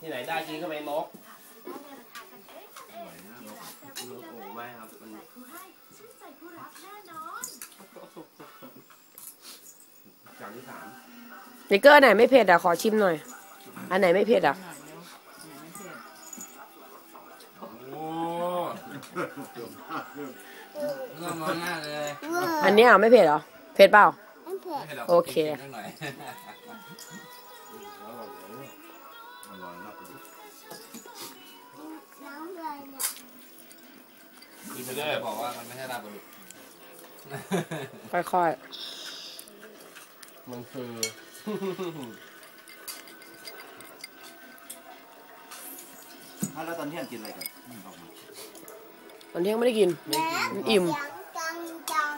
ที่ไหนได้จริงก็ไปนกอร่อยนะนกอะนกโอ้ไม่ครับ มันจานที่สามนิกเกอร์อันไหนไม่เผ็ดอะ ขอชิมหน่อย อันไหนไม่เผ็ดอะหน่อยเร็วไหนไม่เผ็ดโอ้เริ่มมองหน้าเลยอันนี้อะไม่เผ็ดเหรอ เผ็ดเปล่าไม่เผ็ดให้ราโอเค กินสักหน่อยอร่อยเลยอร่อยนะปลาดุกน้ำเลยเนี่ยกินไปไม่เลได้ยบอกว่ามันไม่ใช่ลาบปลาดุกค่อยมันคืออะแล้วตอนเที่ยงกินอะไรกันอืมออกมาๆตอนเที่ยงไม่ได้กินไม่กินอิ่มจังจังจัง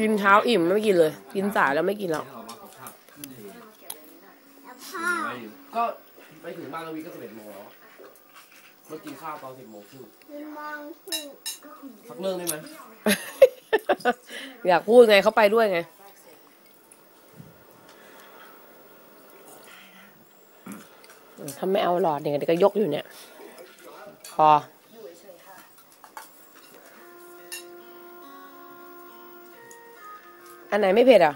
กินเช้าอิ่มไม่กินเลย กินสายแล้วไม่กินแล้ว ออกมากับข้าวแล้วพ่อ ไม่อยู่ก็ ไปถึงบ้านลวีก็สิบเอ็ดโมงแล้วเมื่อกินข้าวตอนสิบโมงครึ่งคือสักเรื่องได้ไหมอยากพูดไงเขาไปด้วยไง ถ้าไม่เอาหลอดเนี่ยเดี๋ยวก็ยกอยู่เนี่ย พออันไหนไม่เผ็ดอะ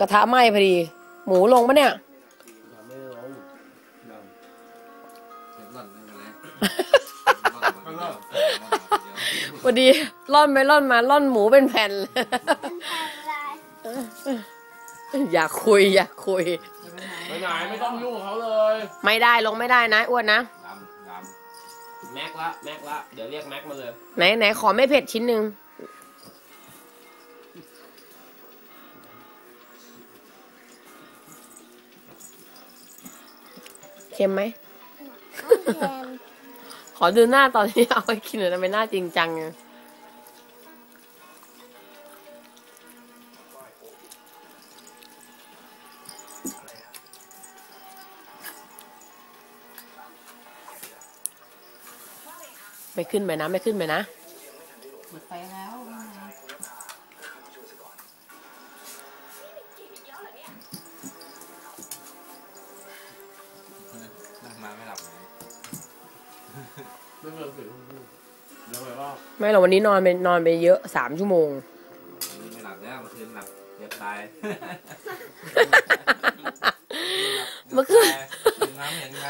กระทะไหม้พอดี หมูลงปะเนี่ยยังไม่ได้ร้องเก็บหล่อนได้ไหมเนี่ย พอดีร่อนไปร่อนมาร่อนหมูเป็นแผ่นเลยอะไรอยากคุย อยากคุย ไปไหนไม่ต้องยุ่งกับเขาเลยไม่ได้ลงไม่ได้นะอ้วนนะ ดำดำแม็กละแม็กละ เดี๋ยวเรียกแม็กมาเลย ไหนไหนขอไม่เผ็ดชิ้นหนึ่ง ค็มไหมน้ำแข็งขอดูหน้าตอนที่เอาไปกินหน่อยทำไมหน้าจริงจังอะไม่ขึ้นไปนะ ไม่ขึ้นไปนะหมดไฟแล้ว ไปรอบไม่หรอกวันนี้นอนไปนอนไปเยอะสามชั่วโมง ไม่หลับแล้วเมื่อคืนหลับเกือบตายเมื่อคืนดื่มน้ำเห็นไง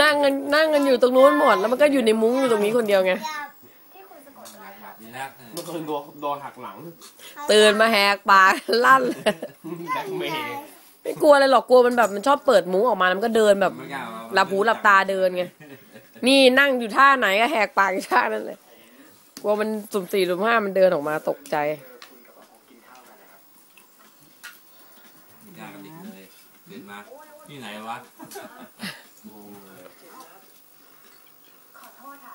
นั่งกันนั่งกันอยู่ตรงนู้นหมด แล้วมันก็อยู่ในมุ้งอยู่ตรงนี้คนเดียวไงหลับดีนักเมื่อคืนโดนโดนหักหลังตื่นมาแหกปากลั่นเลยแบ็คเมย์ไม่กลัวอะไรหรอกกลัวมันแบบมันชอบเปิดมุ้งออกมาแล้วมันก็เดินแบบไม่กล้าเอาหลับหูหลับตาเดินไง นี่นั่งอยู่ท่าไหนก็แหกปากอยู่ท่านั้นเลย กลัวมันสุ่มสี่สุ่มห้ามันเดินออกมาตกใจไม่กล้ากระดิกเลยตื่นมา ที่ไหนวะงงเลยขอโทษค่ะ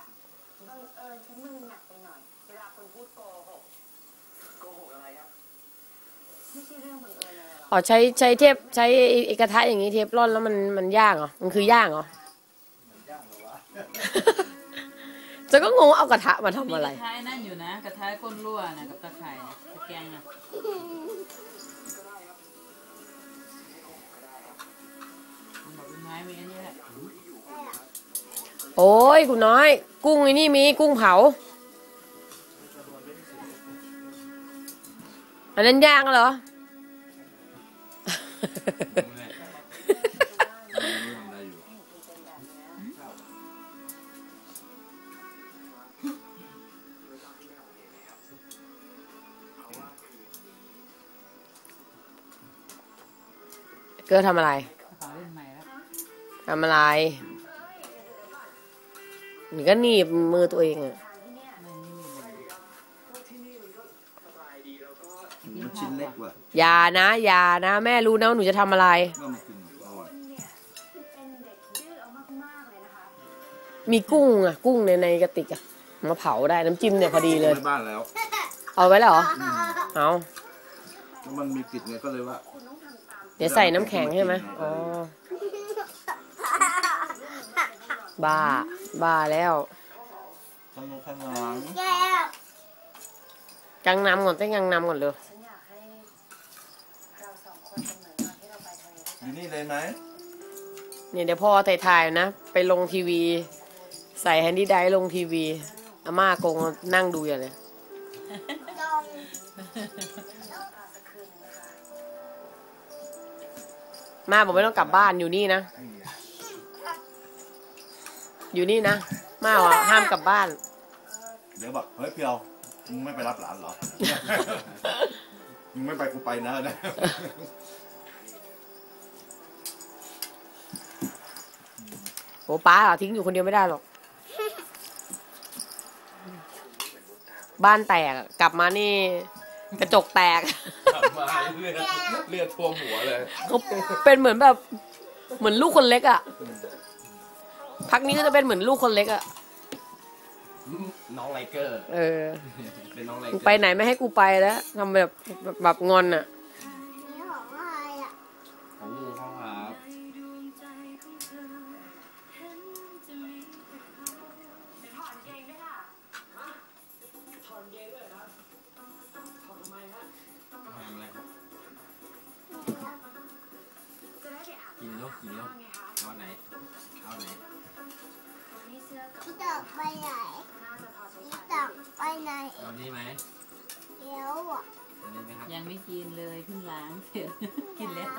บังเอิญฉันมือหนักไปหน่อย เวลาคนพูดโกหกโกหกอะไรครับไม่ใช่เรื่องบังเอิญอะไรหรอกอ๋อใช้ใช้เทปใช้ไอ้ไอ้กระทะอย่างนี้เทปร่อนแล้วมันมันย่างเหรอ มันคือย่างเหรอ จะก็งงว่าเอากระทะมาทำมีอะไรกระทะนั่นอยู่นะกระทะก้นรั่วนะกับตะไคร่นะตะแกรงนะบอกเป็นไม้มีอันนี้แหละโอ้ยคุณน้อย กุ้งไอ้นี่มีกุ้งเผา อันนั้นย่างเหรอ เกลือทำอะไรกระเป๋าเล่นใหม่แล้วทำอะไรนี่ก็หนีบมือตัวเองอะไม่ไม่มีเลยมันชิ้นเล็กว่ะอย่านะ อย่านะ แม่รู้นะว่าหนูจะทำอะไร ก็มากินอร่อยเป็นเด็กดื้อเอามากๆเลยนะคะมีกุ้งอะกุ้งในในกระติกอะมาเผาได้น้ำจิ้มเนี่ยพอดีเลยไว้บ้านแล้ว เอาไว้แล้วเหรอ เอา แล้วมันมีกลิ่นไงก็เลยว่า เดี๋ยวใส่น้ำแข็งใช่ไหมอ๋อ บ้า บ้าแล้วข้างนอกข้างหลังแก้วกังนำก่อนเต้นกังนำก่อนเลยฉันอยากให้เราสองคนเป็นเหมือนตอนที่เราไปทะเลด้วยอกันยู่นี่เลยไหมเนี่ยเดี๋ยวพ่อถ่ายๆนะ ไปลงทีวี ใส่แฮนดี้ไดร์ลงทีวีอาม่ากงนั่งดูอย่างเลย มาบอกไม่ต้องกลับบ้านอยู่นี่นะ อยู่นี่นะ มาบอกห้ามกลับบ้าน เดี๋ยวบอกเฮ้ยเพียวมึงไม่ไปรับหลานเหรอ มึงไม่ไปกูไปนะนะโอ้ป้าเหรอทิ้งอยู่คนเดียวไม่ได้หรอก บ้านแตกอะกลับมานี่ กระจกแตกกลับมา เลือดเลือดท่วมหัวเลยเขาเป็นเหมือนแบบ เหมือนลูกคนเล็กอะพักนี้ก็จะเป็นเหมือนลูกคนเล็กอะน้องไลเกอร์ เออ เป็นน้องไลเกกูอร์ ไปไหนไม่ให้กูไปแล้วทำแบบแบบแบบงอนอะ ไหนเอานี่ไหมเดี๋ยวอะเอานี่ไหมครับยังไม่กินเลยเพิ่งล้างเสร็จกินแล้ว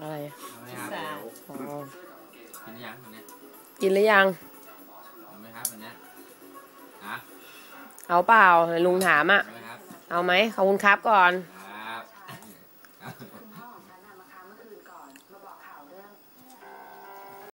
อะไรเอาไหมครับสาอ๋อกินยังอันเนี้ยกินหรือยัง เอาไหมครับอันเนี้ยฮะเอาเปล่าลุงถามอะเอาไหมครับเอาไหมขอบคุณครับก่อนเ